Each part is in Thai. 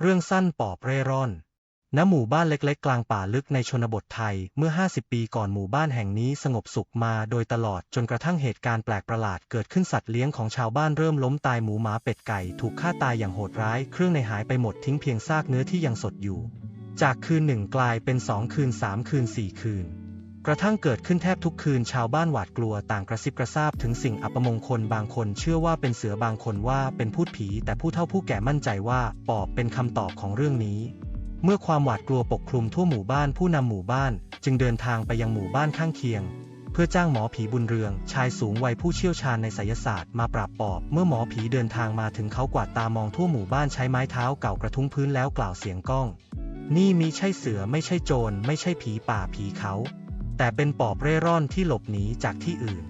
เรื่องสั้นปอบเร่ร่อน ณ หมู่บ้านเล็กๆ กลางป่าลึกในชนบทไทย เมื่อ 50 ปีก่อนหมู่บ้านแห่งนี้สงบสุขมาโดยตลอดจนกระทั่งเหตุการณ์แปลกประหลาดเกิดขึ้นสัตว์เลี้ยงของชาวบ้านเริ่มล้มตายหมูหมาเป็ดไก่ถูกฆ่าตายอย่างโหดร้าย เครื่องในหายไปหมดทิ้งเพียงซากเนื้อที่ยังสดอยู่ จากคืนหนึ่งกลายเป็นสองคืนสามคืนสี่คืน กระทั่งเกิดขึ้นแทบทุกคืนชาวบ้านหวาดกลัวต่างกระซิบกระซาบถึงสิ่งอัปมงคลบางคนเชื่อว่าเป็นเสือบางคนว่าเป็นพูดผี แต่ผู้เฒ่าผู้แก่มั่นใจว่าปอบเป็นคำตอบของเรื่องนี้ เมื่อความหวาดกลัวปกคลุมทั่วหมู่บ้านผู้นำหมู่บ้าน จึงเดินทางไปยังหมู่บ้านข้างเคียง เพื่อจ้างหมอผีบุญเรือง ชายสูงวัยผู้เชี่ยวชาญในไสยศาสตร์มาปราบปอบ เมื่อหมอผีเดินทางมาถึงเขากวาดตามองทั่วหมู่บ้านใช้ไม้เท้าเก่ากระทุ้งพื้นแล้วกล่าวเสียงก้อง นี่มิใช่เสือไม่ใช่โจรไม่ใช่ผีป่าผีเขา แต่เป็นปอบเร่ร่อนที่หลบหนีจากที่อื่น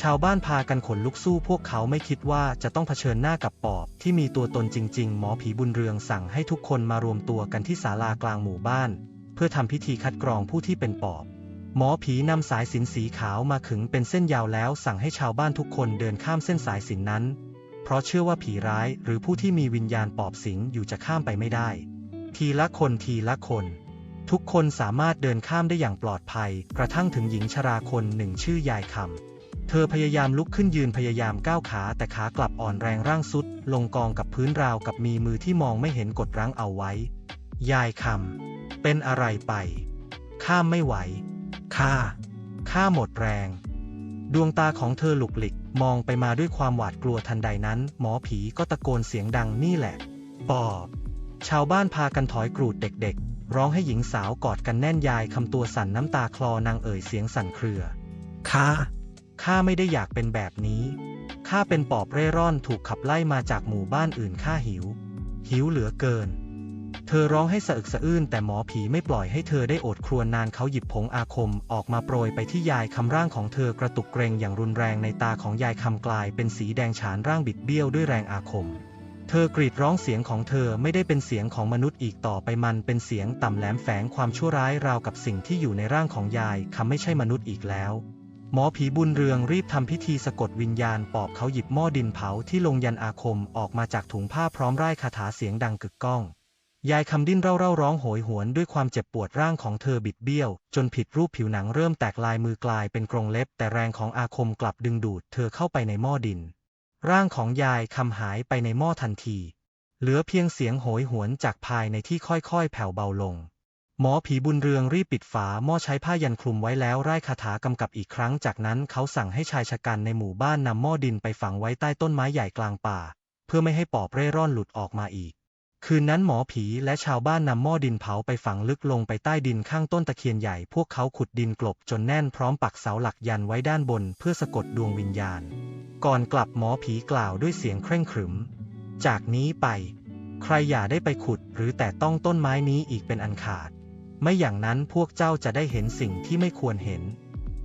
ชาวบ้านพากันขนลุกสู้พวกเขาไม่คิดว่าจะต้องเผชิญหน้ากับปอบที่มีตัวตนจริง ๆ หมอผีบุญเรืองสั่งให้ทุกคนมารวมตัวกันที่ศาลากลางหมู่บ้าน เพื่อทำพิธีคัดกรองผู้ที่เป็นปอบ หมอผีนำสายสินสีขาวมาขึงเป็นเส้นยาวแล้วสั่งให้ชาวบ้านทุกคนเดินข้ามเส้นสายสินนั้น เพราะเชื่อว่าผีร้ายหรือผู้ที่มีวิญญาณปอบสิงอยู่จะข้ามไปไม่ได้ ทีละคนทีละคน ทุกคนสามารถเดินข้ามได้อย่างปลอดภัย กระทั่งถึงหญิงชราคนหนึ่งชื่อยายคำ เธอพยายามลุกขึ้นยืนพยายามก้าวขาแต่ขากลับอ่อนแรงร่างสุด ลงกองกับพื้นราวกับมีมือที่มองไม่เห็นกดรั้งเอาไว้ ยายคำ เป็นอะไรไป ข้ามไม่ไหว ข้า ข้าหมดแรง ดวงตาของเธอหลุกหลิก มองไปมาด้วยความหวาดกลัวทันใดนั้น หมอผีก็ตะโกนเสียงดังนี่แหละ ปอบ ชาวบ้านพากันถอยกรูดเด็กๆ ร้องให้หญิงสาวกอดกันแน่นยายคำตัวสั่นน้ำตาคลอนางเอ่ยเสียงสั่นเครือข้าข้าไม่ได้อยากเป็นแบบนี้ ข้าเป็นปอบเร่ร่อนถูกขับไล่มาจากหมู่บ้านอื่นข้าหิว หิวเหลือเกิน เธอร้องให้สะอึกสะอื้นแต่หมอผีไม่ปล่อยให้เธอได้โอดครวญนานเขาหยิบผงอาคมออกมาโปรยไปที่ยายคำร่างของเธอกระตุกเกรงอย่างรุนแรงในตาของยายคำกลายเป็นสีแดงฉานร่างบิดเบี้ยวด้วยแรงอาคมเธอกรีดร้องเสียงของเธอไม่ได้เป็นเสียงของมนุษย์อีกต่อไปมันเป็นเสียงต่ำแหลมแฝงความชั่วร้ายราวกับสิ่งที่อยู่ในร่างของยายคำไม่ใช่มนุษย์อีกแล้ว หมอผีบุญเรืองรีบทำพิธีสะกดวิญญาณปอบเขาหยิบหม้อดินเผาที่ลงยันอาคมออกมาจากถุงผ้าพร้อมไร่ายคาถาเสียงดังกึกก้อง ยายคำดิ้นเร่าเร่าร้องโหยหวนด้วยความเจ็บปวดร่างของเธอบิดเบี้ยว จนผิดรูปผิวหนังเริ่มแตกลายมือกลายเป็นกรงเล็บ แต่แรงของอาคมกลับดึงดูดเธอเข้าไปในหม้อดิน ร่างของยายคำหายไปในหม้อทันที เหลือเพียงเสียงโหยหวนจากภายในที่ค่อยๆ แผ่วเบาลง หมอผีบุญเรืองรีบปิดฝาหม้อใช้ผ้ายันคลุมไว้แล้วไร้คาถากำกับอีกครั้ง จากนั้นเขาสั่งให้ชายชะกันในหมู่บ้านนำหม้อดินไปฝังไว้ใต้ต้นไม้ใหญ่กลางป่า เพื่อไม่ให้ปอบเร่ร่อนหลุดออกมาอีก คืนนั้นหมอผีและชาวบ้านนำหม้อดินเผาไปฝังลึกลงไปใต้ดินข้างต้นตะเคียนใหญ่ พวกเขาขุดดินกลบจนแน่นพร้อมปักเสาหลักยันไว้ด้านบนเพื่อสะกดดวงวิญญาณ ก่อนกลับหมอผีกล่าวด้วยเสียงเคร่งขรึม จากนี้ไป ใครอย่าได้ไปขุดหรือแต่ต้องต้นไม้นี้อีกเป็นอันขาด ไม่อย่างนั้นพวกเจ้าจะได้เห็นสิ่งที่ไม่ควรเห็น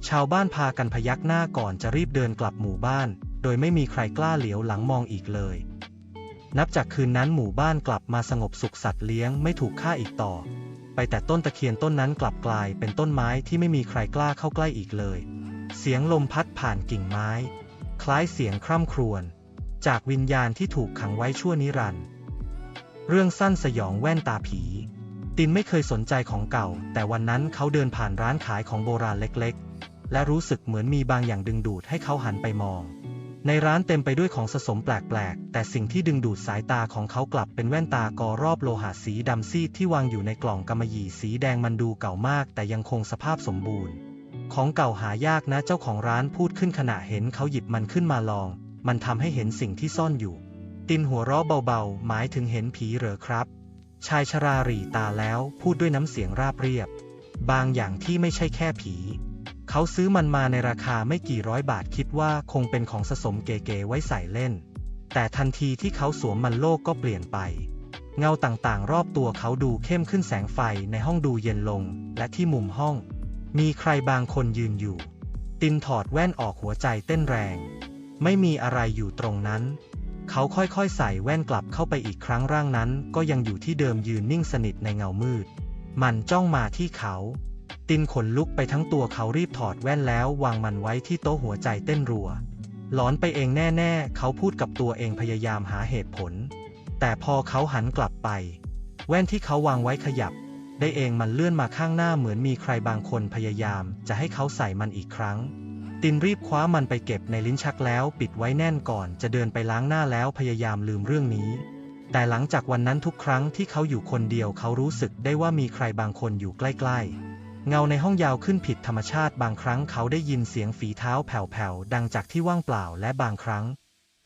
ชาวบ้านพากันพยักหน้าก่อนจะรีบเดินกลับหมู่บ้าน โดยไม่มีใครกล้าเหลียวหลังมองอีกเลย นับจากคืนนั้นหมู่บ้านกลับมาสงบสุขสัตว์เลี้ยงไม่ถูกฆ่าอีกต่อ ไปแต่ต้นตะเคียนต้นนั้นกลับกลายเป็นต้นไม้ที่ไม่มีใครกล้าเข้าใกล้อีกเลย เสียงลมพัดผ่านกิ่งไม้ คล้ายเสียงคร่ำครวญจากวิญญาณที่ถูกขังไว้ชั่วนิรันดร์เรื่องสั้นสยองแว่นตาผี ตินไม่เคยสนใจของเก่า แต่วันนั้นเขาเดินผ่านร้านขายของโบราณเล็กๆ และรู้สึกเหมือนมีบางอย่างดึงดูดให้เขาหันไปมอง ในร้านเต็มไปด้วยของสะสมแปลกๆ แต่สิ่งที่ดึงดูดสายตาของเขากลับเป็นแว่นตากอรอบโลหะสีดำซีดที่วางอยู่ในกล่องกำมะหยี่สีแดงมันดูเก่ามาก แต่ยังคงสภาพสมบูรณ์ ของเก่าหายากนะเจ้าของร้านพูดขึ้นขณะเห็นเขาหยิบมันขึ้นมาลอง มันทำให้เห็นสิ่งที่ซ่อนอยู่ ตินหัวเราะเบาๆ หมายถึงเห็นผีเหรอครับ ชายชราหรี่ตาแล้วพูดด้วยน้ำเสียงราบเรียบ บางอย่างที่ไม่ใช่แค่ผี เขาซื้อมันมาในราคาไม่กี่ร้อยบาทคิดว่าคงเป็นของสะสมเก๋ๆไว้ใส่เล่น แต่ทันทีที่เขาสวมมันโลกก็เปลี่ยนไป เงาต่างๆ รอบตัวเขาดูเข้มขึ้นแสงไฟในห้องดูเย็นลง และที่มุมห้อง มีใครบางคนยืนอยู่ ตินถอดแว่นออกหัวใจเต้นแรง ไม่มีอะไรอยู่ตรงนั้น เขาค่อยๆใส่แว่นกลับเข้าไปอีกครั้งร่างนั้น ก็ยังอยู่ที่เดิมยืนนิ่งสนิทในเงามืด มันจ้องมาที่เขา ตินขนลุกไปทั้งตัวเขารีบถอดแว่นแล้ววางมันไว้ที่โต๊ะหัวใจเต้นรัว หลอนไปเองแน่ๆ เขาพูดกับตัวเองพยายามหาเหตุผล แต่พอเขาหันกลับไป แว่นที่เขาวางไว้ขยับ ได้เองมันเลื่อนมาข้างหน้าเหมือนมีใครบางคนพยายามจะให้เขาใส่มันอีกครั้ง ตินรีบคว้ามันไปเก็บในลิ้นชักแล้วปิดไว้แน่นก่อนจะเดินไปล้างหน้าแล้วพยายามลืมเรื่องนี้แต่หลังจากวันนั้นทุกครั้งที่เขาอยู่คนเดียวเขารู้สึกได้ว่ามีใครบางคนอยู่ใกล้ ๆ เงาในห้องยาวขึ้นผิดธรรมชาติบางครั้งเขาได้ยินเสียงฝีเท้าแผ่วๆดังจากที่ว่างเปล่าและบางครั้ง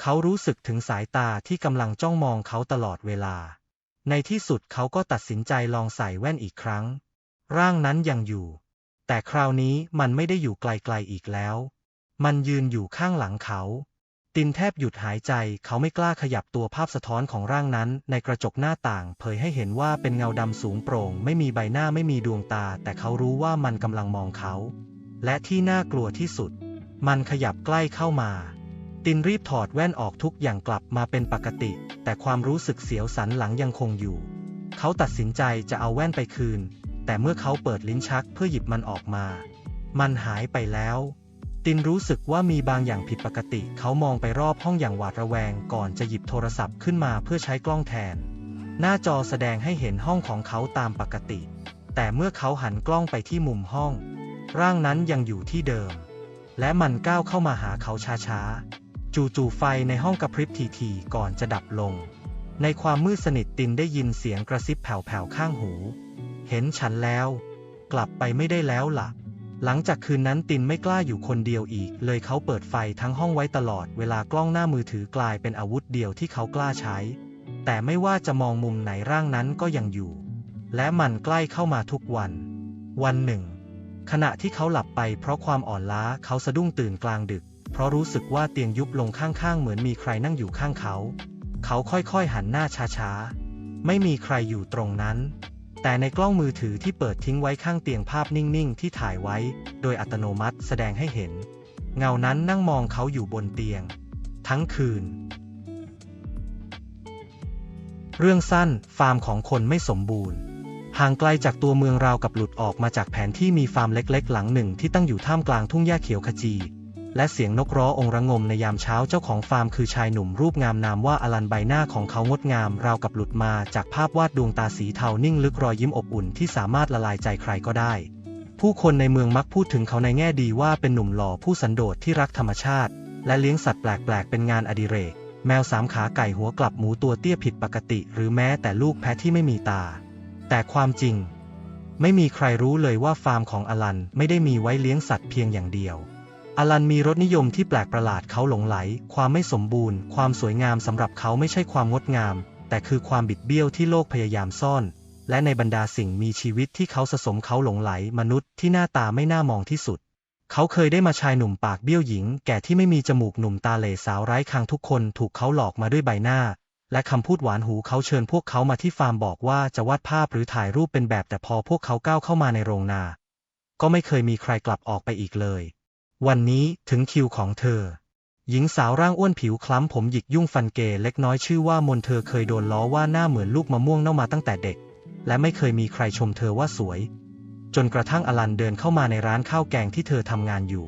เขารู้สึกถึงสายตาที่กำลังจ้องมองเขาตลอดเวลา ในที่สุดเขาก็ตัดสินใจลองใส่แว่นอีกครั้ง ร่างนั้นยังอยู่ แต่คราวนี้มันไม่ได้อยู่ไกลๆอีกแล้ว มันยืนอยู่ข้างหลังเขา ตินแทบหยุดหายใจ เขาไม่กล้าขยับตัวภาพสะท้อนของร่างนั้น ในกระจกหน้าต่าง เผยให้เห็นว่าเป็นเงาดำสูงโปร่ง ไม่มีใบหน้าไม่มีดวงตา แต่เขารู้ว่ามันกำลังมองเขา และที่น่ากลัวที่สุด มันขยับใกล้เข้ามา ตินรีบถอดแว่นออกทุกอย่างกลับมาเป็นปกติ แต่ความรู้สึกเสียวสันหลังยังคงอยู่ เขาตัดสินใจจะเอาแว่นไปคืน แต่เมื่อเขาเปิดลิ้นชักเพื่อหยิบมันออกมา มันหายไปแล้ว ตินรู้สึกว่ามีบางอย่างผิดปกติ เขามองไปรอบห้องอย่างหวาดระแวงก่อนจะหยิบโทรศัพท์ขึ้นมาเพื่อใช้กล้องแทน หน้าจอแสดงให้เห็นห้องของเขาตามปกติ แต่เมื่อเขาหันกล้องไปที่มุมห้อง ร่างนั้นยังอยู่ที่เดิม และมันก้าวเข้ามาหาเขาช้าๆ จู่ๆไฟในห้องกระพริบทีๆก่อนจะดับลง ในความมืดสนิทตินได้ยินเสียงกระซิบแผ่วๆข้างหู เห็นฉันแล้ว กลับไปไม่ได้แล้วล่ะ หลังจากคืนนั้นตินไม่กล้าอยู่คนเดียวอีก เลยเขาเปิดไฟทั้งห้องไว้ตลอด เวลากล้องหน้ามือถือกลายเป็นอาวุธเดียวที่เขากล้าใช้ แต่ไม่ว่าจะมองมุมไหนร่างนั้นก็ยังอยู่ และมันใกล้เข้ามาทุกวัน วันหนึ่ง ขณะที่เขาหลับไปเพราะความอ่อนล้าเขาสะดุ้งตื่นกลางดึก เพราะรู้สึกว่าเตียงยุบลงข้างๆ เหมือนมีใครนั่งอยู่ข้างเขา เขาค่อยๆหันหน้าช้าๆ ไม่มีใครอยู่ตรงนั้น แต่ในกล้องมือถือที่เปิดทิ้งไว้ข้างเตียงภาพนิ่งๆ ที่ถ่ายไว้ โดยอัตโนมัติแสดงให้เห็น เงานั้นนั่งมองเขาอยู่บนเตียง ทั้งคืน เรื่องสั้นฟาร์มของคนไม่สมบูรณ์ ห่างไกลจากตัวเมืองราวกับหลุดออกมาจากแผนที่มีฟาร์มเล็กๆ หลังหนึ่งที่ตั้งอยู่ท่ามกลางทุ่งหญ้าเขียวขจี และเสียงนกร้ององระงมในยามเช้าเจ้าของฟาร์มคือชายหนุ่มรูปงามนามว่าอลันใบหน้าของเขางดงามราวกับหลุดมาจากภาพวาดดวงตาสีเทานิ่งลึกรอยยิ้มอบอุ่นที่สามารถละลายใจใครก็ได้ ผู้คนในเมืองมักพูดถึงเขาในแง่ดีว่าเป็นหนุ่มหล่อผู้สันโดษที่รักธรรมชาติ และเลี้ยงสัตว์แปลกๆเป็นงานอดิเรก แมวสามขาไก่หัวกลับหมูตัวเตี้ยผิดปกติ หรือแม้แต่ลูกแพะที่ไม่มีตา แต่ความจริง ไม่มีใครรู้เลยว่าฟาร์มของอลันไม่ได้มีไว้เลี้ยงสัตว์เพียงอย่างเดียว อลันมีรสนิยมที่แปลกประหลาดเขาหลงไหล ความไม่สมบูรณ์ ความสวยงามสำหรับเขาไม่ใช่ความงดงาม แต่คือความบิดเบี้ยวที่โลกพยายามซ่อน และในบรรดาสิ่งมีชีวิตที่เขาสะสมเขาหลงไหล มนุษย์ที่หน้าตาไม่น่ามองที่สุด เขาเคยได้มาชายหนุ่มปากเบี้ยวหญิง แก่ที่ไม่มีจมูกหนุ่มตาเหล่สาวไร้คางทุกคนถูกเขาหลอกมาด้วยใบหน้า และคำพูดหวานหูเขาเชิญพวกเขามาที่ฟาร์มบอกว่าจะวาดภาพหรือถ่ายรูปเป็นแบบแต่พอพวกเขาก้าวเข้ามาในโรงนา ก็ไม่เคยมีใครกลับออกไปอีกเลย วันนี้ถึงคิวของเธอ หญิงสาวร่างอ้วนผิวคล้ำผมหยิกยุ่งฟันเกเล็กน้อยชื่อว่ามนเธอเคยโดนล้อว่าหน้าเหมือนลูกมะม่วงเน่ามาตั้งแต่เด็ก และไม่เคยมีใครชมเธอว่าสวย จนกระทั่งอลันเดินเข้ามาในร้านข้าวแกงที่เธอทำงานอยู่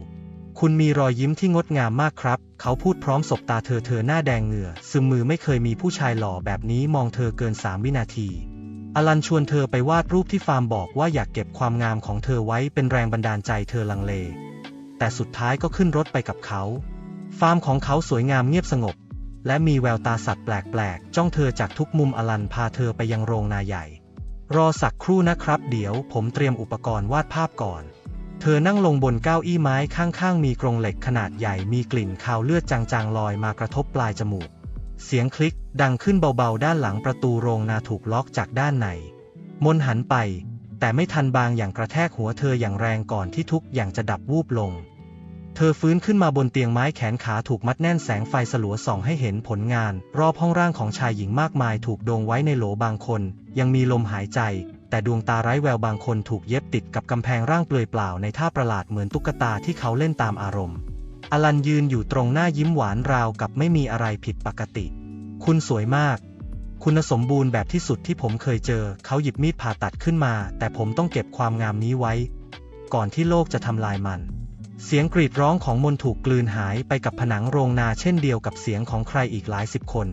คุณมีรอยยิ้มที่งดงามมากครับ เขาพูดพร้อมสบตาเธอเธอหน้าแดงเหงื่อ ซึมมือไม่เคยมีผู้ชายหล่อแบบนี้มองเธอเกินสามวินาทีอลันชวนเธอไปวาดรูปที่ฟาร์มบอกว่าอยากเก็บความงามของเธอไว้เป็นแรงบันดาลใจเธอลังเล แต่สุดท้ายก็ขึ้นรถไปกับเขา ฟาร์มของเขาสวยงามเงียบสงบ และมีแววตาสัตว์แปลกๆ จ้องเธอจากทุกมุมอลันพาเธอไปยังโรงนาใหญ่ รอสักครู่นะครับ เดี๋ยวผมเตรียมอุปกรณ์วาดภาพก่อน เธอนั่งลงบนเก้าอี้ไม้ข้างๆ มีกรงเหล็กขนาดใหญ่มีกลิ่นคาวเลือดจางๆลอยมากระทบปลายจมูก เสียงคลิกดังขึ้นเบาๆ ด้านหลังประตูโรงนาถูกล็อกจากด้านใน มนหันไป แต่ไม่ทันบางอย่างกระแทกหัวเธออย่างแรงก่อนที่ทุกอย่างจะดับวูบลง เธอฟื้นขึ้นมาบนเตียงไม้แขนขาถูกมัดแน่นแสงไฟสลัวส่องให้เห็นผลงาน รอบห้องร่างของชายหญิงมากมายถูกโดงไว้ในโหลบางคน ยังมีลมหายใจ แต่ดวงตาไร้แววบางคนถูกเย็บติดกับกำแพงร่างเปลือยเปล่าในท่าประหลาดเหมือนตุ๊กตาที่เขาเล่นตามอารมณ์ อลันยืนอยู่ตรงหน้ายิ้มหวานราวกับไม่มีอะไรผิดปกติ คุณสวยมาก คุณสมบูรณ์แบบที่สุดที่ผมเคยเจอ เขาหยิบมีดผ่าตัดขึ้นมา แต่ผมต้องเก็บความงามนี้ไว้ ก่อนที่โลกจะทำลายมัน เสียงกรีดร้องของมนถูกกลืนหายไปกับผนังโรงนาเช่นเดียวกับเสียงของใครอีกหลายสิบคน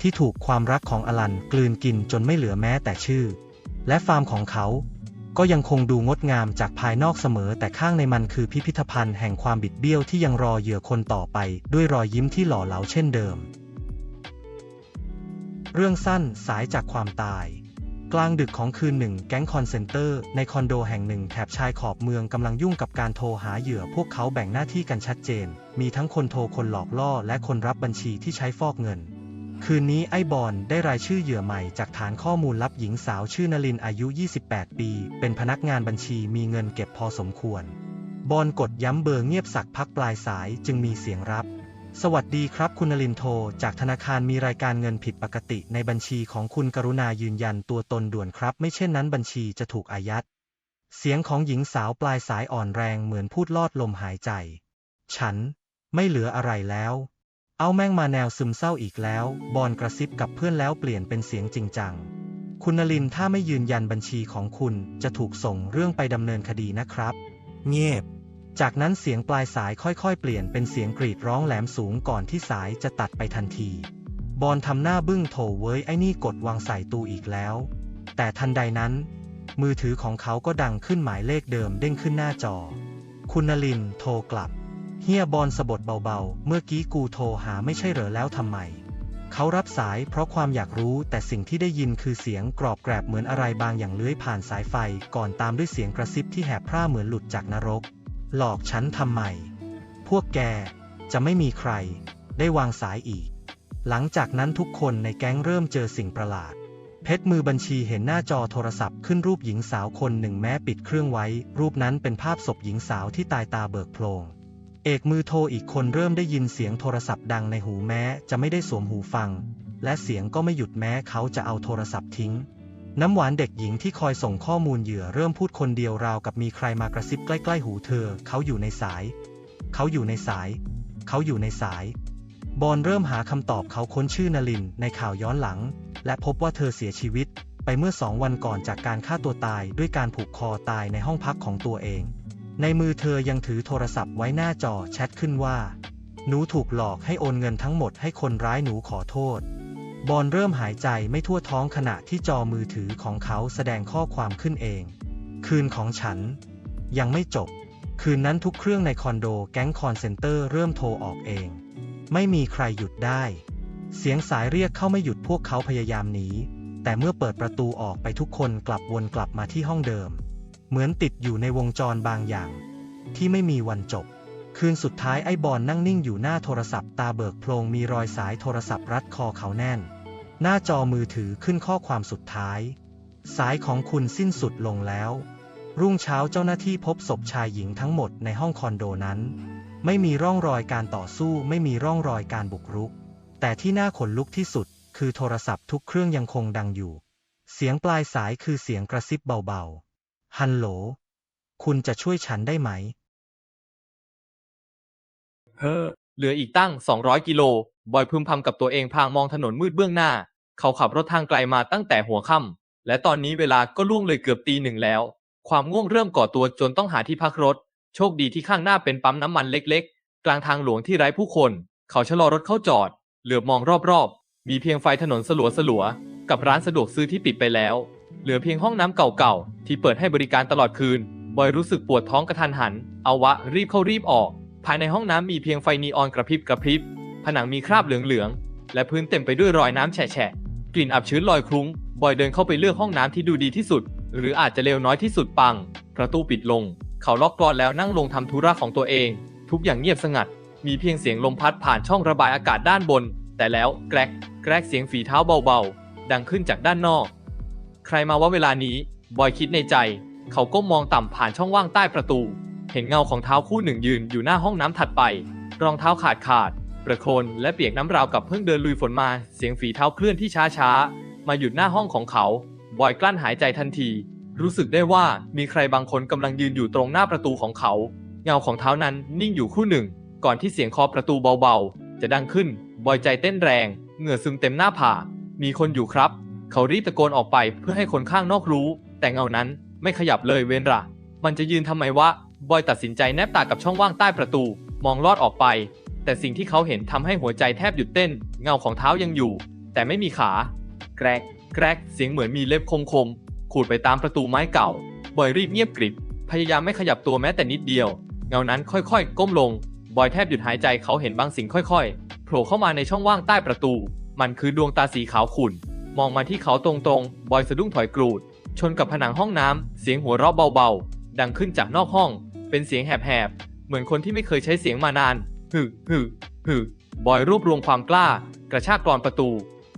ที่ถูกความรักของอลันกลืนกินจนไม่เหลือแม้แต่ชื่อ และฟาร์มของเขา ก็ยังคงดูงดงามจากภายนอกเสมอ แต่ข้างในมันคือพิพิธภัณฑ์แห่งความบิดเบี้ยวที่ยังรอเหยื่อคนต่อไป ด้วยรอยยิ้มที่หล่อเหลาเช่นเดิม เรื่องสั้นสายจากความตาย กลางดึกของคืนหนึ่งแก๊งคอนเซนเตอร์ในคอนโดแห่งหนึ่งแถบชายขอบเมืองกำลังยุ่งกับการโทรหาเหยื่อพวกเขาแบ่งหน้าที่กันชัดเจน มีทั้งคนโทรคนหลอกล่อและคนรับบัญชีที่ใช้ฟอกเงิน คืนนี้ไอ้บอลได้รายชื่อเหยื่อใหม่จากฐานข้อมูลลับหญิงสาวชื่อนลินอายุ 28 ปี เป็นพนักงานบัญชีมีเงินเก็บพอสมควร บอลกดย้ำเบอร์เงียบสักพักปลายสายจึงมีเสียงรับ สวัสดีครับคุณนลินโทรจากธนาคารมีรายการเงินผิดปกติในบัญชีของคุณกรุณายืนยันตัวตนด่วนครับ ไม่เช่นนั้นบัญชีจะถูกอายัด เสียงของหญิงสาวปลายสายอ่อนแรงเหมือนพูดลอดลมหายใจ ฉัน ไม่เหลืออะไรแล้ว เอาแม่งมาแนวซึมเศร้าอีกแล้ว บอลกระซิบกับเพื่อนแล้วเปลี่ยนเป็นเสียงจริงจัง คุณนลินถ้าไม่ยืนยันบัญชีของคุณจะถูกส่งเรื่องไปดำเนินคดีนะครับ เงียบ จากนั้นเสียงปลายสายค่อยๆ เปลี่ยนเป็นเสียงกรีดร้องแหลมสูงก่อนที่สายจะตัดไปทันที บอลทำหน้าบึ้งโถเว้ยไอ้นี่กดวางใส่ตูอีกแล้ว แต่ทันใดนั้น มือถือของเขาก็ดังขึ้นหมายเลขเดิมเด้งขึ้นหน้าจอ คุณนลินโทรกลับ เฮียบอลสะบดเบาๆ เมื่อกี้กูโทรหาไม่ใช่เหรอแล้วทำไม เขารับสายเพราะความอยากรู้แต่สิ่งที่ได้ยินคือเสียงกรอบแกรบเหมือนอะไรบางอย่างเลื้อยผ่านสายไฟ ก่อนตามด้วยเสียงกระซิบที่แหบพร่าเหมือนหลุดจากนรก หลอกฉันทำไม พวกแกจะไม่มีใครได้วางสายอีก หลังจากนั้นทุกคนในแก๊งเริ่มเจอสิ่งประหลาด เพชรมือบัญชีเห็นหน้าจอโทรศัพท์ขึ้นรูปหญิงสาวคนหนึ่งแม้ปิดเครื่องไว้ รูปนั้นเป็นภาพศพหญิงสาวที่ตายตาเบิกโพลงเอกมือโทรอีกคนเริ่มได้ยินเสียงโทรศัพท์ดังในหูแม้จะไม่ได้สวมหูฟัง และเสียงก็ไม่หยุดแม้เขาจะเอาโทรศัพท์ทิ้ง น้ำหวานเด็กหญิงที่คอยส่งข้อมูลเหยื่อเริ่มพูดคนเดียวราวกับมีใครมากระซิบใกล้ๆหูเธอ เขาอยู่ในสาย เขาอยู่ในสาย เขาอยู่ในสาย บอลเริ่มหาคำตอบเขาค้นชื่อนลินในข่าวย้อนหลัง และพบว่าเธอเสียชีวิต ไปเมื่อสองวันก่อนจากการฆ่าตัวตายด้วยการผูกคอตายในห้องพักของตัวเอง ในมือเธอยังถือโทรศัพท์ไว้หน้าจอแชทขึ้นว่า หนูถูกหลอกให้โอนเงินทั้งหมดให้คนร้ายหนูขอโทษ บอลเริ่มหายใจไม่ทั่วท้องขณะที่จอมือถือของเขาแสดงข้อความขึ้นเอง คืนของฉัน ยังไม่จบ คืนนั้นทุกเครื่องในคอนโดแก๊งคอนเซนเตอร์เริ่มโทรออกเอง ไม่มีใครหยุดได้ เสียงสายเรียกเข้าไม่หยุดพวกเขาพยายามหนีแต่เมื่อเปิดประตูออกไปทุกคนกลับวนกลับมาที่ห้องเดิม เหมือนติดอยู่ในวงจรบางอย่าง ที่ไม่มีวันจบ คืนสุดท้ายไอ้บอลนั่งนิ่งอยู่หน้าโทรศัพท์ตาเบิกโพลงมีรอยสายโทรศัพท์รัดคอเขาแน่น หน้าจอมือถือขึ้นข้อความสุดท้าย สายของคุณสิ้นสุดลงแล้ว รุ่งเช้าเจ้าหน้าที่พบศพชายหญิงทั้งหมดในห้องคอนโดนั้น ไม่มีร่องรอยการต่อสู้ไม่มีร่องรอยการบุกรุก แต่ที่น่าขนลุกที่สุด คือโทรศัพท์ทุกเครื่องยังคงดังอยู่ เสียงปลายสายคือเสียงกระซิบเบาๆ ฮัลโหล คุณจะช่วยฉันได้ไหม เฮ้อเหลืออีกตั้ง 200 กิโล บอยพึมพำกับตัวเองพางมองถนนมืดเบื้องหน้า เขาขับรถทางไกลมาตั้งแต่หัวค่ำและตอนนี้เวลาก็ล่วงเลยเกือบตีหนึ่งแล้ว ความง่วงเริ่มก่อตัวจนต้องหาที่พักรถ โชคดีที่ข้างหน้าเป็นปั๊มน้ำมันเล็กๆ กลางทางหลวงที่ไร้ผู้คน เขาชะลอรถเข้าจอด เหลือบมองรอบๆ มีเพียงไฟถนนสลัวสลัวๆกับร้านสะดวกซื้อที่ปิดไปแล้ว เหลือเพียงห้องน้ำเก่าๆที่เปิดให้บริการตลอดคืน บอยรู้สึกปวดท้องกระทันหัน เอาวะรีบเข้ารีบออก ภายในห้องน้ำมีเพียงไฟนีออนกระพริบกระพริบ ผนังมีคราบเหลืองๆ และพื้นเต็มไปด้วยรอยน้ำแฉะกลิ่นอับชื้นลอยคลุ้ง บอยเดินเข้าไปเลือกห้องน้ำที่ดูดีที่สุด หรืออาจจะเลวน้อยที่สุดปัง ประตูปิดลง เขาล็อกกรอนแล้วนั่งลงทำธุระของตัวเอง ทุกอย่างเงียบสงัด มีเพียงเสียงลมพัดผ่านช่องระบายอากาศด้านบน แต่แล้วแกรกแกรกเสียงฝีเท้าเบาๆ ดังขึ้นจากด้านนอก ใครมาว่าเวลานี้ บอยคิดในใจ เขาก้มมองต่ำผ่านช่องว่างใต้ประตู เห็นเงาของเท้าคู่หนึ่งยืนอยู่หน้าห้องน้ำถัดไป รองเท้าขาดขาด ประโคนและเปียกน้ำราวกับเพิ่งเดินลุยฝนมา เสียงฝีเท้าเคลื่อนที่ช้าช้าๆมาหยุดหน้าห้องของเขาบอยกลั้นหายใจทันที รู้สึกได้ว่ามีใครบางคนกำลังยืนอยู่ตรงหน้าประตูของเขา เงาของเท้านั้นนิ่งอยู่คู่หนึ่ง ก่อนที่เสียงเคอประตูเบาๆ จะดังขึ้น บอยใจเต้นแรง เหงื่อซึมเต็มหน้าผากมีคนอยู่ครับ เขารีบตะโกนออกไปเพื่อให้คนข้างนอกรู้ แต่เงานั้นไม่ขยับเลยเวนระมันจะยืนทำไมวะบอยตัดสินใจแนบตากับช่องว่างใต้ประตู มองลอดออกไป แต่สิ่งที่เขาเห็นทำให้หัวใจแทบหยุดเต้น เงาของเท้ายังอยู่ แต่ไม่มีขา แกรก แกรก เสียงเหมือนมีเล็บคมๆขูดไปตามประตูไม้เก่า บอยรีบเงียบกริบ พยายามไม่ขยับตัวแม้แต่นิดเดียว เงานั้นค่อยๆ ก้มลง บอยแทบหยุดหายใจเขาเห็นบางสิ่งค่อยๆ โผล่เข้ามาในช่องว่างใต้ประตู มันคือดวงตาสีขาวขุ่น มองมาที่เขาตรงๆ บอยสะดุ้งถอยกรูด ชนกับผนังห้องน้ำเสียงหัวเราะเบาๆ ดังขึ้นจากนอกห้อง เป็นเสียงแหบๆ เหมือนคนที่ไม่เคยใช้เสียงมานาน ฮึฮึฮึบอยรวบรวมความกล้า กระชากกรอนประตู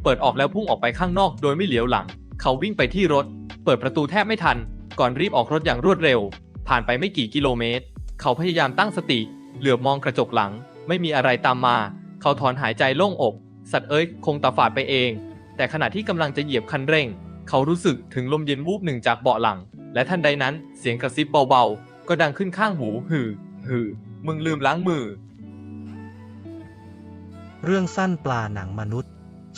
เปิดออกแล้วพุ่งออกไปข้างนอกโดยไม่เหลียวหลัง เขาวิ่งไปที่รถ เปิดประตูแทบไม่ทัน ก่อนรีบออกรถอย่างรวดเร็ว ผ่านไปไม่กี่กิโลเมตร เขาพยายามตั้งสติ เหลือบมองกระจกหลัง ไม่มีอะไรตามมา เขาถอนหายใจโล่งอก สัตว์เอ้ยคงตาฝาดไปเอง แต่ขณะที่กำลังจะเหยียบคันเร่ง เขารู้สึกถึงลมเย็นวูบหนึ่งจากเบาะหลัง และทันใดนั้นเสียงกระซิบเบาๆก็ดังขึ้นข้างหูหือหือมึงลืมล้างมือ เรื่องสั้นปลาหนังมนุษย์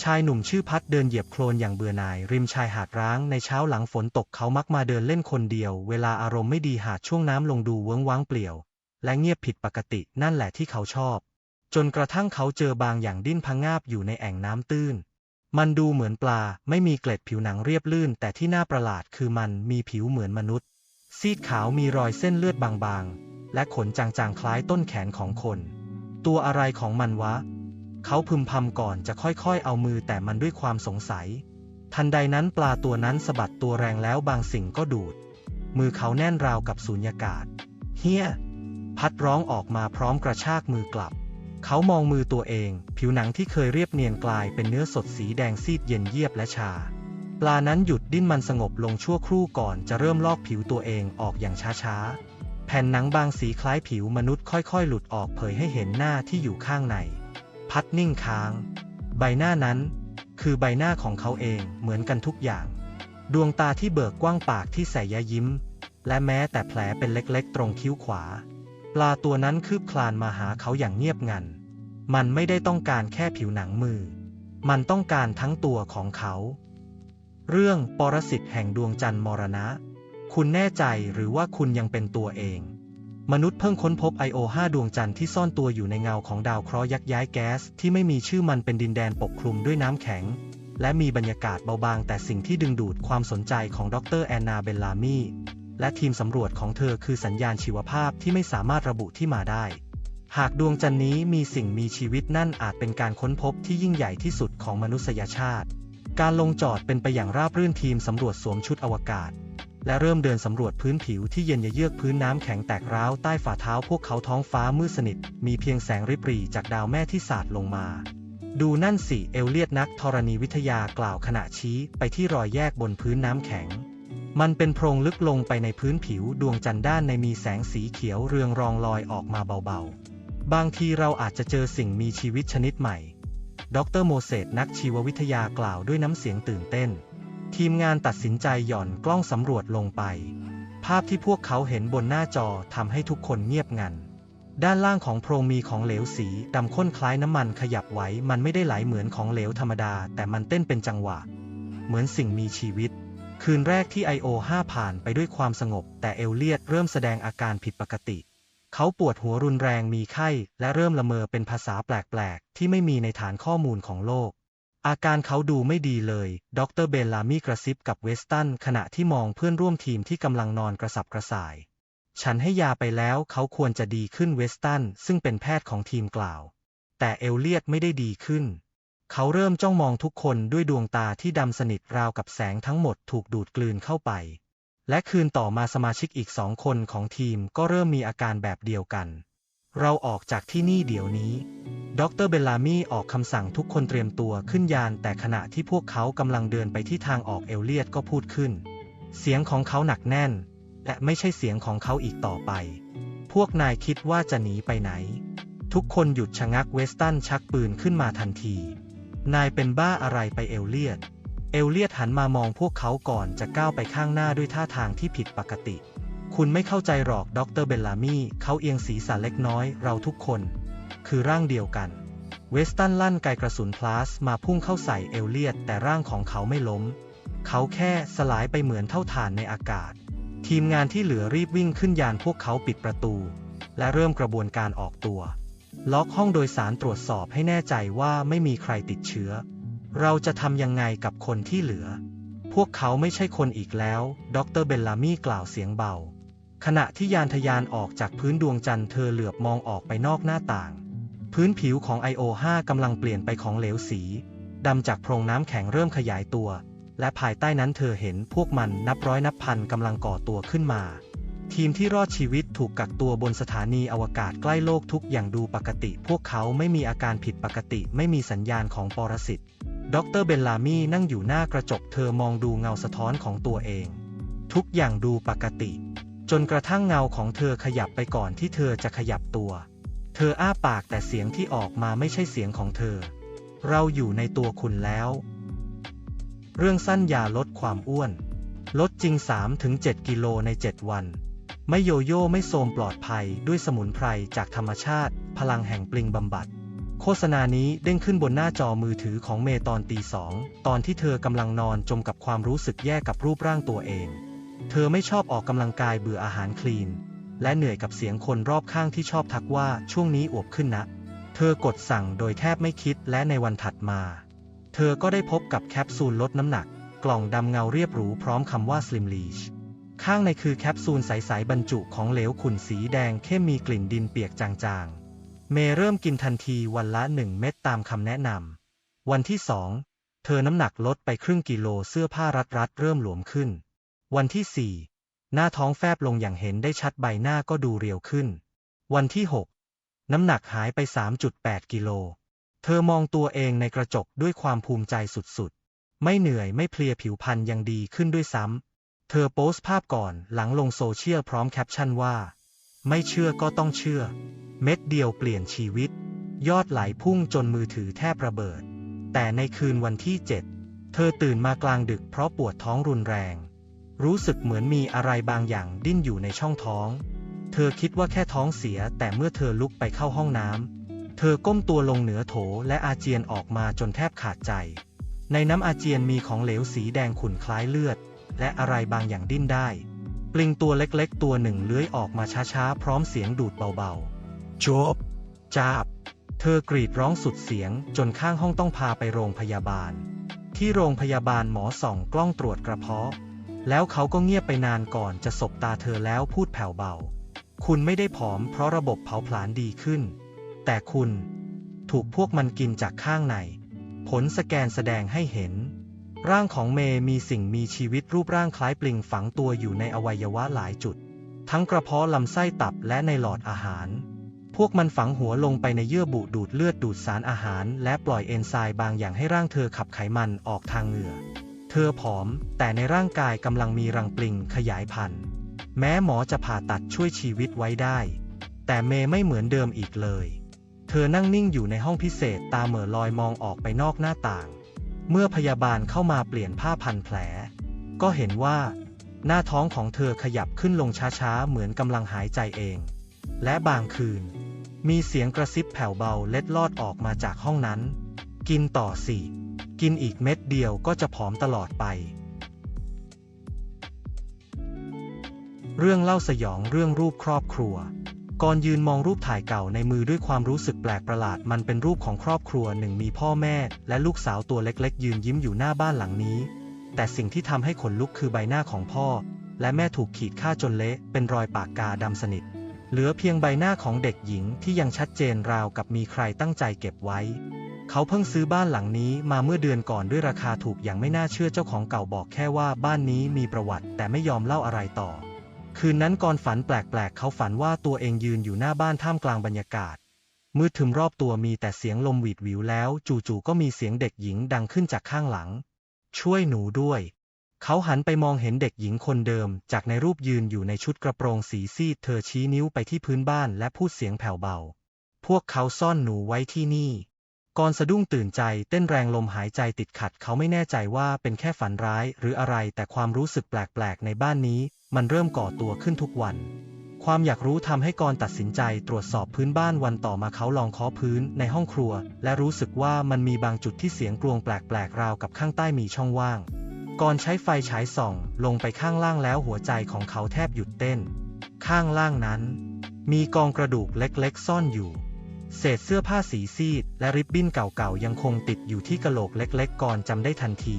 ชายหนุ่มชื่อพัดเดินเหยียบโคลนอย่างเบื่อหน่าย ริมชายหาดร้างในเช้าหลังฝนตกเขามักมาเดินเล่นคนเดียว เวลาอารมณ์ไม่ดีหาดช่วงน้ำลงดูเวิ้งว้างเปลี่ยว และเงียบผิดปกตินั่นแหละที่เขาชอบ จนกระทั่งเขาเจอบางอย่างดิ้นพังงาบอยู่ในแอ่งน้ำตื้น มันดูเหมือนปลาไม่มีเกล็ดผิวหนังเรียบลื่น แต่ที่น่าประหลาดคือมันมีผิวเหมือนมนุษย์ ซีดขาวมีรอยเส้นเลือดบางๆ และขนจางๆคล้ายต้นแขนของคน ตัวอะไรของมันวะ เขาพึมพำก่อนจะค่อยๆ เอามือแต่มันด้วยความสงสัย ทันใดนั้นปลาตัวนั้นสะบัดตัวแรงแล้วบางสิ่งก็ดูด มือเขาแน่นราวกับสูญญากาศ เฮียพัดร้องออกมาพร้อมกระชากมือกลับ เขามองมือตัวเอง ผิวหนังที่เคยเรียบเนียนกลายเป็นเนื้อสดสีแดงซีดเย็นเยียบและชา ปลานั้นหยุดดิ้นมันสงบลงชั่วครู่ก่อนจะเริ่มลอกผิวตัวเองออกอย่างช้าๆ แผ่นหนังบางสีคล้ายผิวมนุษย์ค่อยๆ หลุดออกเผยให้เห็นหน้าที่อยู่ข้างใน พัดนิ่งค้าง ใบหน้านั้น คือใบหน้าของเขาเองเหมือนกันทุกอย่าง ดวงตาที่เบิกกว้างปากที่ใส่ยยิ้ม และแม้แต่แผลเป็นเล็กๆ ตรงคิ้วขวา ปลาตัวนั้นคืบคลานมาหาเขาอย่างเงียบงัน มันไม่ได้ต้องการแค่ผิวหนังมือ มันต้องการทั้งตัวของเขา เรื่องปรสิตแห่งดวงจันทร์มรณะ คุณแน่ใจหรือว่าคุณยังเป็นตัวเอง มนุษย์เพิ่งค้นพบ IO5 ดวงจันทร์ที่ซ่อนตัวอยู่ในเงาของดาวเคราะห์ยักษ์ย้ายแก๊สที่ไม่มีชื่อมันเป็นดินแดนปกคลุมด้วยน้ำแข็ง และมีบรรยากาศเบาบางแต่สิ่งที่ดึงดูดความสนใจของดรแอนนาเบลลามีและทีมสำรวจของเธอคือสัญญาณชีวภาพที่ไม่สามารถระบุที่มาได้ หากดวงจันทร์นี้มีสิ่งมีชีวิตนั่นอาจเป็นการค้นพบที่ยิ่งใหญ่ที่สุดของมนุษยชาติ การลงจอดเป็นไปอย่างราบรื่นทีมสำรวจสวมชุดอวกาศ และเริ่มเดินสำรวจพื้นผิวที่เย็นเยือกพื้นน้ำแข็งแตกร้าวใต้ฝ่าเท้าพวกเขาท้องฟ้ามืดสนิท มีเพียงแสงริบหรี่จากดาวแม่ที่สาดลงมา ดูนั่นสิเอลเลียดนักธรณีวิทยากล่าวขณะชี้ไปที่รอยแยกบนพื้นน้ำแข็ง มันเป็นโพรงลึกลงไปในพื้นผิวดวงจันทร์ด้านในมีแสงสีเขียวเรืองรองลอยออกมาเบาๆ บางทีเราอาจจะเจอสิ่งมีชีวิตชนิดใหม่ ดรโมเสสนักชีววิทยากล่าวด้วยน้ำเสียงตื่นเต้น ทีมงานตัดสินใจหย่อนกล้องสำรวจลงไป ภาพที่พวกเขาเห็นบนหน้าจอทำให้ทุกคนเงียบงัน ด้านล่างของโพรงมีของเหลวสีดำข้นคล้ายน้ำมันขยับไหวมันไม่ได้ไหลเหมือนของเหลวธรรมดา แต่มันเต้นเป็นจังหวะ เหมือนสิ่งมีชีวิต คืนแรกที่ IO5 ผ่านไปด้วยความสงบ แต่เอลเลียดเริ่มแสดงอาการผิดปกติ เขาปวดหัวรุนแรงมีไข้ และเริ่มละเมอเป็นภาษาแปลกๆ ที่ไม่มีในฐานข้อมูลของโลก อาการเขาดูไม่ดีเลย ดรเบลลามีกระซิบกับเวสตันขณะที่มองเพื่อนร่วมทีมที่กำลังนอนกระสับกระส่าย ฉันให้ยาไปแล้วเขาควรจะดีขึ้นเวสตันซึ่งเป็นแพทย์ของทีมกล่าว แต่เอลเลียดไม่ได้ดีขึ้น เขาเริ่มจ้องมองทุกคนด้วยดวงตาที่ดำสนิทราวกับแสงทั้งหมดถูกดูดกลืนเข้าไป และคืนต่อมาสมาชิกอีกสองคนของทีมก็เริ่มมีอาการแบบเดียวกัน เราออกจากที่นี่เดี๋ยวนี้ ดรเบลลามีออกคำสั่งทุกคนเตรียมตัวขึ้นยาน แต่ขณะที่พวกเขากำลังเดินไปที่ทางออกเอลเลียดก็พูดขึ้น เสียงของเขาหนักแน่น และไม่ใช่เสียงของเขาอีกต่อไป พวกนายคิดว่าจะหนีไปไหน ทุกคนหยุดชะงักเวสตันชักปืนขึ้นมาทันที นายเป็นบ้าอะไรไปเอลเลียดเอลเลียดหันมามองพวกเขาก่อนจะก้าวไปข้างหน้าด้วยท่าทางที่ผิดปกติ คุณไม่เข้าใจหรอกดรเบลลามีเขาเอียงศีรษะเล็กน้อย เราทุกคน คือร่างเดียวกัน เวสตันลั่นไกกระสุนพลาสมาพุ่งเข้าใส่เอลเลียดแต่ร่างของเขาไม่ล้ม เขาแค่สลายไปเหมือนเท่าฐานในอากาศ ทีมงานที่เหลือรีบวิ่งขึ้นยานพวกเขาปิดประตู และเริ่มกระบวนการออกตัว ล็อกห้องโดยสารตรวจสอบให้แน่ใจว่าไม่มีใครติดเชื้อ เราจะทำยังไงกับคนที่เหลือพวกเขาไม่ใช่คนอีกแล้ว ดรเบลลามีกล่าวเสียงเบา ขณะที่ยานทะยานออกจากพื้นดวงจันทร์เธอเหลือบมองออกไปนอกหน้าต่าง พื้นผิวของ IO5 กำลังเปลี่ยนไปของเหลวสีดำจากโพรงน้ำแข็งเริ่มขยายตัว และภายใต้นั้นเธอเห็นพวกมันนับร้อยนับพันกำลังก่อตัวขึ้นมา ทีมที่รอดชีวิตถูกกักตัวบนสถานีอวกาศใกล้โลกทุกอย่างดูปกติ พวกเขาไม่มีอาการผิดปกติไม่มีสัญญาณของปรสิตดรเบลลามี่นั่งอยู่หน้ากระจกเธอมองดูเงาสะท้อนของตัวเอง ทุกอย่างดูปกติ จนกระทั่งเงาของเธอขยับไปก่อนที่เธอจะขยับตัว เธออ้าปากแต่เสียงที่ออกมาไม่ใช่เสียงของเธอ เราอยู่ในตัวคุณแล้ว เรื่องสั้นยาลดความอ้วน ลดจริง 3-7 กิโลใน 7 วัน ไม่โยโย่ไม่โทมปลอดภัยด้วยสมุนไพรจากธรรมชาติ พลังแห่งปลิงบำบัด โฆษณานี้เด้งขึ้นบนหน้าจอมือถือของเมตอนตีสองตอนที่เธอกำลังนอนจมกับความรู้สึกแย่กับรูปร่างตัวเอง เธอไม่ชอบออกกำลังกายเบื่ออาหารคลีน และเหนื่อยกับเสียงคนรอบข้างที่ชอบทักว่าช่วงนี้อวบขึ้นนะ เธอกดสั่งโดยแทบไม่คิดและในวันถัดมา เธอก็ได้พบกับแคปซูลลดน้ำหนัก กล่องดำเงาเรียบหรูพร้อมคำว่า Slim Leash ข้างในคือแคปซูลใสๆบรรจุของเหลวขุ่นสีแดงเข้มมีกลิ่นดินเปียกจางๆ เมย์เริ่มกินทันทีวันละหนึ่งเม็ดตามคำแนะนำ วันที่สองเธอน้ำหนักลดไปครึ่งกิโลเสื้อผ้ารัดๆเริ่มหลวมขึ้น วันที่สี่หน้าท้องแฟบลงอย่างเห็นได้ชัดใบหน้าก็ดูเรียวขึ้น วันที่หกน้ำหนักหายไป 3.8 กิโล เธอมองตัวเองในกระจกด้วยความภูมิใจสุดๆ ไม่เหนื่อยไม่เพลียผิวพรรณยังดีขึ้นด้วยซ้ำ เธอโพสต์ภาพก่อนหลังลงโซเชียลพร้อมแคปชั่นว่า ไม่เชื่อก็ต้องเชื่อ เม็ดเดียวเปลี่ยนชีวิต ยอดไหลพุ่งจนมือถือแทบระเบิด แต่ในคืนวันที่ 7 เธอตื่นมากลางดึกเพราะปวดท้องรุนแรง รู้สึกเหมือนมีอะไรบางอย่างดิ้นอยู่ในช่องท้อง เธอคิดว่าแค่ท้องเสียแต่เมื่อเธอลุกไปเข้าห้องน้ำ เธอก้มตัวลงเหนือโถและอาเจียนออกมาจนแทบขาดใจ ในน้ำอาเจียนมีของเหลวสีแดงขุ่นคล้ายเลือด และอะไรบางอย่างดิ้นได้ ปลิงตัวเล็กๆ ตัวหนึ่งเลื้อยออกมาช้าๆ พร้อมเสียงดูดเบาๆจบจาบ เธอกรีดร้องสุดเสียงจนข้างห้องต้องพาไปโรงพยาบาล ที่โรงพยาบาลหมอส่องกล้องตรวจกระเพาะ แล้วเขาก็เงียบไปนานก่อนจะสบตาเธอแล้วพูดแผ่วเบา คุณไม่ได้ผอมเพราะระบบเผาผลาญดีขึ้น แต่คุณ ถูกพวกมันกินจากข้างใน ผลสแกนแสดงให้เห็น ร่างของเมย์มีสิ่งมีชีวิตรูปร่างคล้ายปลิงฝังตัวอยู่ในอวัยวะหลายจุด ทั้งกระเพาะลำไส้ตับและในหลอดอาหาร พวกมันฝังหัวลงไปในเยื่อบุดูดเลือดดูดสารอาหาร และปล่อยเอนไซม์บางอย่างให้ร่างเธอขับไขมันออกทางเหงื่อ เธอผอม แต่ในร่างกายกำลังมีรังปลิงขยายพันธุ์ แม้หมอจะผ่าตัดช่วยชีวิตไว้ได้ แต่เมย์ไม่เหมือนเดิมอีกเลย เธอนั่งนิ่งอยู่ในห้องพิเศษตาเหม่อลอยมองออกไปนอกหน้าต่าง เมื่อพยาบาลเข้ามาเปลี่ยนผ้าพันแผล ก็เห็นว่า หน้าท้องของเธอขยับขึ้นลงช้าๆ เหมือนกำลังหายใจเอง และบางคืน มีเสียงกระซิบแผ่วเบาเล็ดลอดออกมาจากห้องนั้น กินต่อสิ กินอีกเม็ดเดียวก็จะผอมตลอดไป เรื่องเล่าสยองเรื่องรูปครอบครัว ก่อนยืนมองรูปถ่ายเก่าในมือด้วยความรู้สึกแปลกประหลาดมันเป็นรูปของครอบครัวหนึ่งมีพ่อแม่ และลูกสาวตัวเล็กๆ ยืนยิ้มอยู่หน้าบ้านหลังนี้ แต่สิ่งที่ทำให้ขนลุกคือใบหน้าของพ่อ และแม่ถูกขีดฆ่าจนเละเป็นรอยปากกาดำสนิท เหลือเพียงใบหน้าของเด็กหญิงที่ยังชัดเจนราวกับมีใครตั้งใจเก็บไว้ เขาเพิ่งซื้อบ้านหลังนี้มาเมื่อเดือนก่อนด้วยราคาถูกอย่างไม่น่าเชื่อเจ้าของเก่าบอกแค่ว่าบ้านนี้มีประวัติแต่ไม่ยอมเล่าอะไรต่อ คืนนั้นก่อนฝันแปลกๆ เขาฝันว่าตัวเองยืนอยู่หน้าบ้านท่ามกลางบรรยากาศ มืดทึมรอบตัวมีแต่เสียงลมหวีดหวิวแล้ว จู่ๆก็มีเสียงเด็กหญิงดังขึ้นจากข้างหลัง ช่วยหนูด้วย เขาหันไปมองเห็นเด็กหญิงคนเดิม จากในรูปยืนอยู่ในชุดกระโปรงสีซีดเธอชี้นิ้วไปที่พื้นบ้านและพูดเสียงแผ่วเบา พวกเขาซ่อนหนูไว้ที่นี่ ก่อนสะดุ้งตื่นใจเต้นแรงลมหายใจติดขัดเขาไม่แน่ใจว่าเป็นแค่ฝันร้ายหรืออะไรแต่ความรู้สึกแปลกๆ ในบ้านนี้ มันเริ่มก่อตัวขึ้นทุกวัน ความอยากรู้ทำให้กรตัดสินใจตรวจสอบพื้นบ้านวันต่อมาเขาลองเคาะพื้นในห้องครัว และรู้สึกว่ามันมีบางจุดที่เสียงกรวงแปลกๆราวกับข้างใต้มีช่องว่างก่อนใช้ไฟฉายส่อง ลงไปข้างล่างแล้วหัวใจของเขาแทบหยุดเต้น ข้างล่างนั้น มีกองกระดูกเล็กๆ ซ่อนอยู่ เศษเสื้อผ้าสีซีด และริบบิ้นเก่าๆ ยังคงติดอยู่ที่กะโหลกเล็กๆ ก่อนจำได้ทันที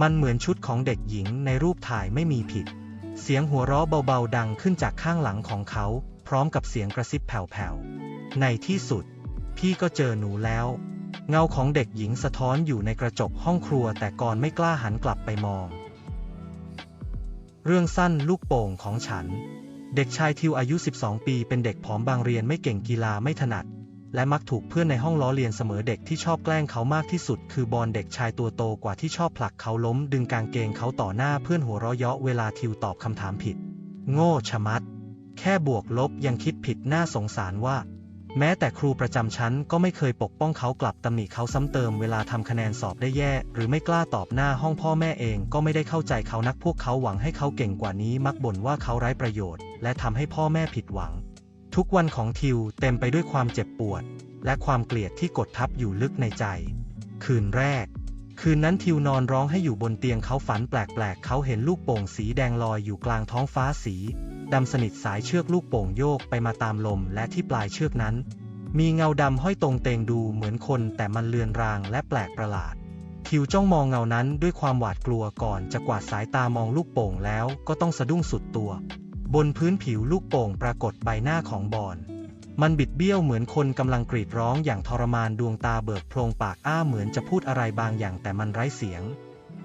มันเหมือนชุดของเด็กหญิงในรูปถ่ายไม่มีผิด เสียงหัวเราะเบาๆ ดังขึ้นจากข้างหลังของเขา พร้อมกับเสียงกระซิบแผ่วๆ ในที่สุด พี่ก็เจอหนูแล้ว เงาของเด็กหญิงสะท้อนอยู่ในกระจกห้องครัวแต่ก่อนไม่กล้าหันกลับไปมอง เรื่องสั้นลูกโป่งของฉัน เด็กชายทิวอายุ 12 ปี เป็นเด็กผอมบางเรียนไม่เก่งกีฬาไม่ถนัด และมักถูกเพื่อนในห้องล้อเลียนเสมอเด็กที่ชอบแกล้งเขามากที่สุด คือบอลเด็กชายตัวโตกว่าที่ชอบผลักเขาล้ม ดึงกางเกงเขาต่อหน้าเพื่อนหัวเราะเยาะเวลาทิวตอบคำถามผิด โง่ชะมัด แค่บวกลบยังคิดผิดน่าสงสารว่า แม้แต่ครูประจำชั้นก็ไม่เคยปกป้องเขากลับตำหนิเขาซ้ำเติมเวลาทำคะแนนสอบได้แย่ หรือไม่กล้าตอบหน้าห้องพ่อแม่เองก็ไม่ได้เข้าใจเขานักพวกเขาหวังให้เขาเก่งกว่านี้มักบ่นว่าเขาไร้ประโยชน์ และทำให้พ่อแม่ผิดหวัง ทุกวันของทิวเต็มไปด้วยความเจ็บปวด และความเกลียดที่กดทับอยู่ลึกในใจ คืนแรก คืนนั้นทิวนอนร้องให้อยู่บนเตียงเขาฝันแปลกๆ เขาเห็นลูกโป่งสีแดงลอยอยู่กลางท้องฟ้าสีดำสนิทสายเชือกลูกโป่งโยกไปมาตามลมและที่ปลายเชือกนั้น มีเงาดำห้อยตรงเตงดูเหมือนคนแต่มันเลือนรางและแปลกประหลาดทิวจ้องมองเงานั้นด้วยความหวาดกลัวก่อนจะกวาดสายตามองลูกโป่งแล้วก็ต้องสะดุ้งสุดตัว บนพื้นผิวลูกโป่งปรากฏใบหน้าของบอน มันบิดเบี้ยวเหมือนคนกำลังกรีดร้องอย่างทรมานดวงตาเบิกโพรงปากอ้าเหมือนจะพูดอะไรบางอย่างแต่มันไร้เสียง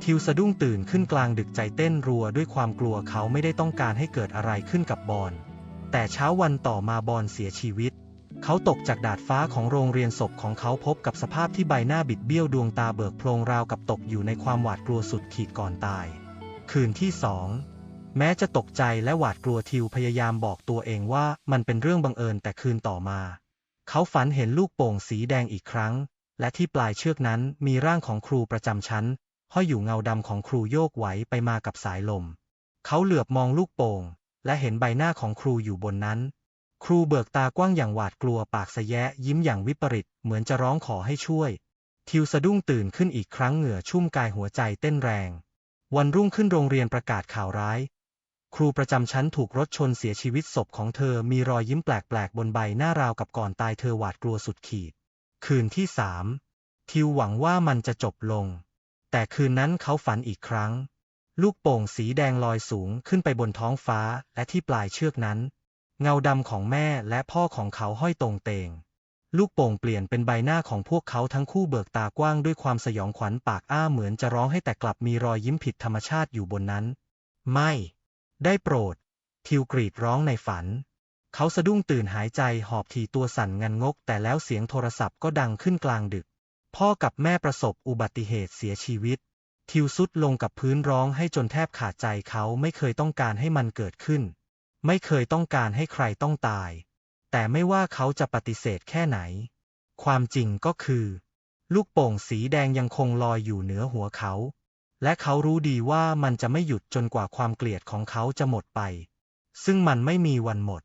ทิวสะดุ้งตื่นขึ้นกลางดึกใจเต้นรัวด้วยความกลัวเขาไม่ได้ต้องการให้เกิดอะไรขึ้นกับบอน แต่เช้าวันต่อมาบอนเสียชีวิตเขาตกจากดาดฟ้าของโรงเรียนศพของเขาพบกับสภาพที่ใบหน้าบิดเบี้ยวดวงตาเบิกโพรงราวกับตกอยู่ในความหวาดกลัวสุดขีดก่อนตาย คืนที่สอง แม้จะตกใจและหวาดกลัวทิวพยายามบอกตัวเองว่ามันเป็นเรื่องบังเอิญแต่คืนต่อมา เขาฝันเห็นลูกโป่งสีแดงอีกครั้ง และที่ปลายเชือกนั้นมีร่างของครูประจำชั้นห้อยอยู่เงาดำของครูโยกไหวไปมากับสายลม เขาเหลือบมองลูกโป่ง และเห็นใบหน้าของครูอยู่บนนั้น ครูเบิกตากว้างอย่างหวาดกลัวปากสะแยะยิ้มอย่างวิปริตเหมือนจะร้องขอให้ช่วย ทิวสะดุ้งตื่นขึ้นอีกครั้งเหงื่อชุ่มกายหัวใจเต้นแรง วันรุ่งขึ้นโรงเรียนประกาศข่าวร้าย ครูประจำชั้นถูกรถชนเสียชีวิตศพของเธอมีรอยยิ้มแปลกๆ บนใบหน้าราวกับก่อนตายเธอหวาดกลัวสุดขีด คืนที่สามทิวหวังว่ามันจะจบลง แต่คืนนั้นเขาฝันอีกครั้ง ลูกโป่งสีแดงลอยสูงขึ้นไปบนท้องฟ้าและที่ปลายเชือกนั้น เงาดำของแม่และพ่อของเขาห้อยตรงเตง ลูกโป่งเปลี่ยนเป็นใบหน้าของพวกเขาทั้งคู่เบิกตากว้างด้วยความสยองขวัญปากอ้าเหมือนจะร้องให้แต่กลับมีรอยยิ้มผิดธรรมชาติอยู่บนนั้น ไม่ ได้โปรด ทิวกรีดร้องในฝัน เขาสะดุ้งตื่นหายใจหอบทีตัวสั่นงันงก แต่แล้วเสียงโทรศัพท์ก็ดังขึ้นกลางดึก พ่อกับแม่ประสบอุบัติเหตุเสียชีวิต ทิวสุดลงกับพื้นร้องให้จนแทบขาดใจเขาไม่เคยต้องการให้มันเกิดขึ้น ไม่เคยต้องการให้ใครต้องตาย แต่ไม่ว่าเขาจะปฏิเสธแค่ไหน ความจริงก็คือ ลูกโป่งสีแดงยังคงลอยอยู่เหนือหัวเขา และเขารู้ดีว่ามันจะไม่หยุดจนกว่าความเกลียดของเขาจะหมดไป ซึ่งมันไม่มีวันหมด